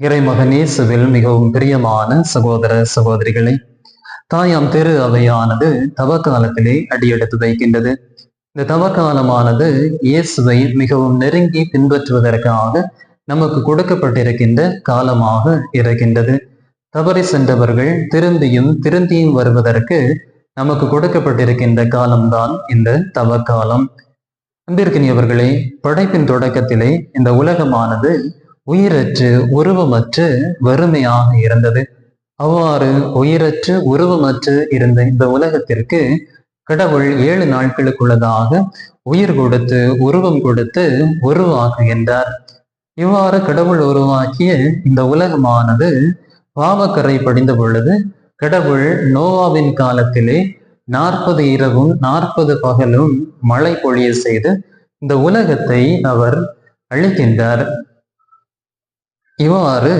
இறைமகன் இயேசுவில் மிகவும் பிரியமான சகோதர சகோதரிகளை தாயாம் திரு அவையானது தவ காலத்திலே அடியெடுத்து வைக்கின்றது. இந்த தவ காலமானது இயேசுவை மிகவும் நெருங்கி பின்பற்றுவதற்காக நமக்கு கொடுக்கப்பட்டிருக்கின்ற காலமாக இருக்கின்றது. தவறி சென்றவர்கள் திரும்பியும் திருந்தியும் வருவதற்கு நமக்கு கொடுக்கப்பட்டிருக்கின்ற காலம்தான் இந்த தவ காலம் அன்பிற்கினியவர்களே படைப்பின் தொடக்கத்திலே இந்த உலகமானது உயிரற்று உருவமற்று வறுமையாக இருந்தது. அவ்வாறு உயிரற்று உருவமற்று இருந்த இந்த உலகத்திற்கு கடவுள் ஏழு நாட்களுக்குள்ளதாக உயிர் கொடுத்து உருவம் கொடுத்து உருவாக்குகின்றார். இவ்வாறு கடவுள் உருவாக்கிய இந்த உலகமானது பாவக்கரை படிந்த பொழுது கடவுள் நோவாவின் காலத்திலே நாற்பது இரவும் நாற்பது பகலும் மழை பொழிய செய்து இந்த உலகத்தை அவர் அழிக்கின்றார். இவ்வாறு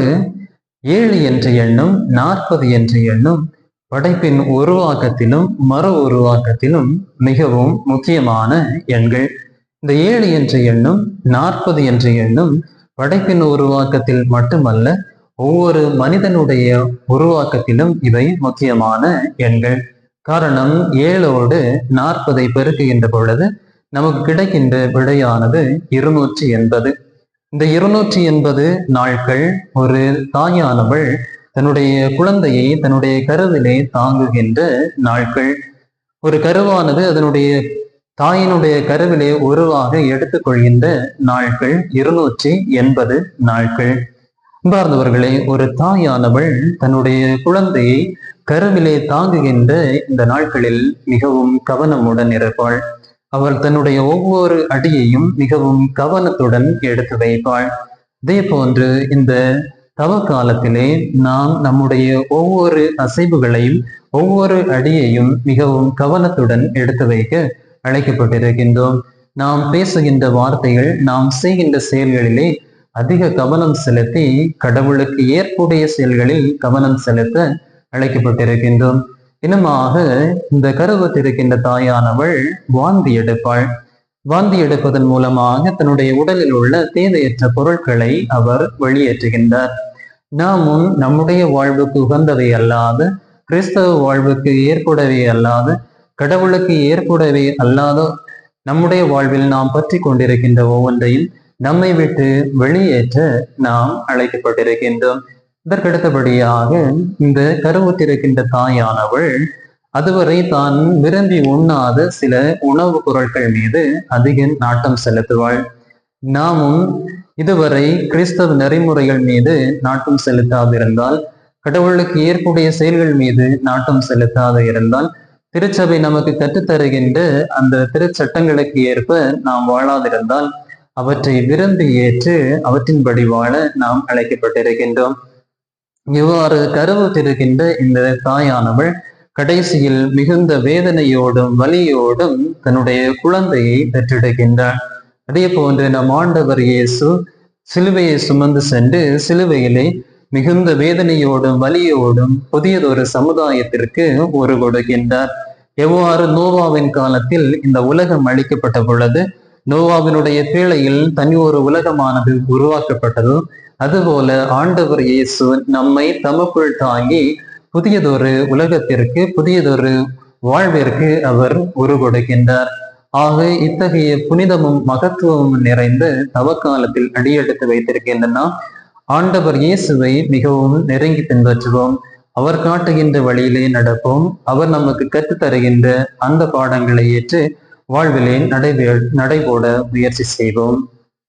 ஏழு என்ற எண்ணும் நாற்பது என்ற எண்ணும் படைப்பின் உருவாக்கத்திலும் மறு உருவாக்கத்திலும் மிகவும் முக்கியமான எண்கள். இந்த ஏழு என்ற எண்ணும் நாற்பது என்ற எண்ணும் படைப்பின் உருவாக்கத்தில் மட்டுமல்ல ஒவ்வொரு மனிதனுடைய உருவாக்கத்திலும் இவை முக்கியமான எண்கள். காரணம் ஏழோடு நாற்பதை பெருக்குகின்ற பொழுது நமக்கு கிடைக்கின்ற விடையானது இருநூற்றி எண்பது. இந்த இருநூற்றி எண்பது நாட்கள் ஒரு தாயானவள் தன்னுடைய குழந்தையை தன்னுடைய கருவிலே தாங்குகின்ற நாட்கள். ஒரு கருவானது அதனுடைய தாயினுடைய கருவிலே உருவாக எடுத்துக்கொள்கின்ற நாட்கள். இருநூற்றி எண்பது நாட்கள். அன்பார்ந்தவர்களே ஒரு தாயானவள் தன்னுடைய குழந்தையை கருவிலே தாங்குகின்ற இந்த நாட்களில் மிகவும் கவனமுடன் இருப்பாள். அவள் தன்னுடைய ஒவ்வொரு அடியையும் மிகவும் கவனத்துடன் எடுத்து வைப்பாள். இதே போன்று இந்த தவ காலத்திலே நாம் நம்முடைய ஒவ்வொரு அசைவுகளையும் ஒவ்வொரு அடியையும் மிகவும் கவனத்துடன் எடுத்து வைக்க அழைக்கப்பட்டிருக்கின்றோம். நாம் பேசுகின்ற வார்த்தைகள் நாம் செய்கின்ற செயல்களிலே அதிக கவனம் செலுத்தி கடவுளுக்கு ஏற்புடைய செயல்களில் கவனம் செலுத்த அழைக்கப்பட்டிருக்கின்றோம். இனமாக இந்த கருவத்திருக்கின்ற தாயானவள் வாந்தி எடுப்பாள். வாந்தி எடுப்பதன் மூலமாக தன்னுடைய உடலில் உள்ள தேவையற்ற பொருட்களை அவர் வெளியேற்றுகின்றார். நாமும் நம்முடைய வாழ்வுக்கு உகந்தவை அல்லாத கிறிஸ்தவ வாழ்வுக்கு ஏற்புடவே அல்லாத கடவுளுக்கு ஏற்புடவே அல்லாத நம்முடைய வாழ்வில் நாம் பற்றி கொண்டிருக்கின்ற ஒவ்வொன்றையும் நம்மை விட்டு வெளியேற்ற நாம் அழைக்கப்பட்டிருக்கின்றோம். இதற்கடுத்தபடியாக இந்த கருவுத்திருக்கின்ற தாயானவள் அதுவரை தான் விரும்பி உண்ணாத சில உணவுப் பொருட்கள் மீது அதிக நாட்டம் செலுத்துவாள். நாமும் இதுவரை கிறிஸ்தவ நெறிமுறைகள் மீது நாட்டம் செலுத்தாதிருந்தால் கடவுளுக்கு ஏற்புடைய செயல்கள் மீது நாட்டம் செலுத்தாத இருந்தால் திருச்சபை நமக்கு கற்றுத்தருகின்ற அந்த திருச்சட்டங்களுக்கு ஏற்ப நாம் வாழாதிருந்தால் அவற்றை விரும்பி ஏற்று அவற்றின்படி வாழ நாம் அழைக்கப்பட்டிருக்கின்றோம். இவ்வாறு கருவுற்றிருக்கின்ற இந்த தாயானவள் கடைசியில் மிகுந்த வேதனையோடும் வலியோடும் தன்னுடைய குழந்தையை பெற்றெடுக்கின்றாள். அதே போன்று நம் ஆண்டவர் இயேசு சிலுவையை சுமந்து சென்று சிலுவையிலே மிகுந்த வேதனையோடும் வலியோடும் புதியதொரு சமுதாயத்திற்கு ஒரு கொடுக்கின்றார். எவ்வாறு நோவாவின் காலத்தில் இந்த உலகம் அளிக்கப்பட்ட பொழுது நோவாவினுடைய பேழையில் தனி ஒரு உலகமானது உருவாக்கப்பட்டதோ அதுபோல ஆண்டவர் இயேசு நம்மை தமக்குள் தாங்கி புதியதொரு உலகத்திற்கு புதியதொரு வாழ்விற்கு அவர் உரு கொடுக்கின்றார் ஆக இத்தகைய புனிதமும் மகத்துவமும் நிறைந்த தவக்காலத்தில் அடியெடுத்து வைத்திருக்கின்றன. ஆண்டவர் இயேசுவை மிகவும் நெருங்கி பின்பற்றுவோம். அவர் காட்டுகின்ற வழியிலே நடப்போம். அவர் நமக்கு கற்றுத் தருகின்ற அந்த பாடங்களை ஏற்று வாழ்விலே நடைபெ நடைபோட முயற்சி செய்வோம்.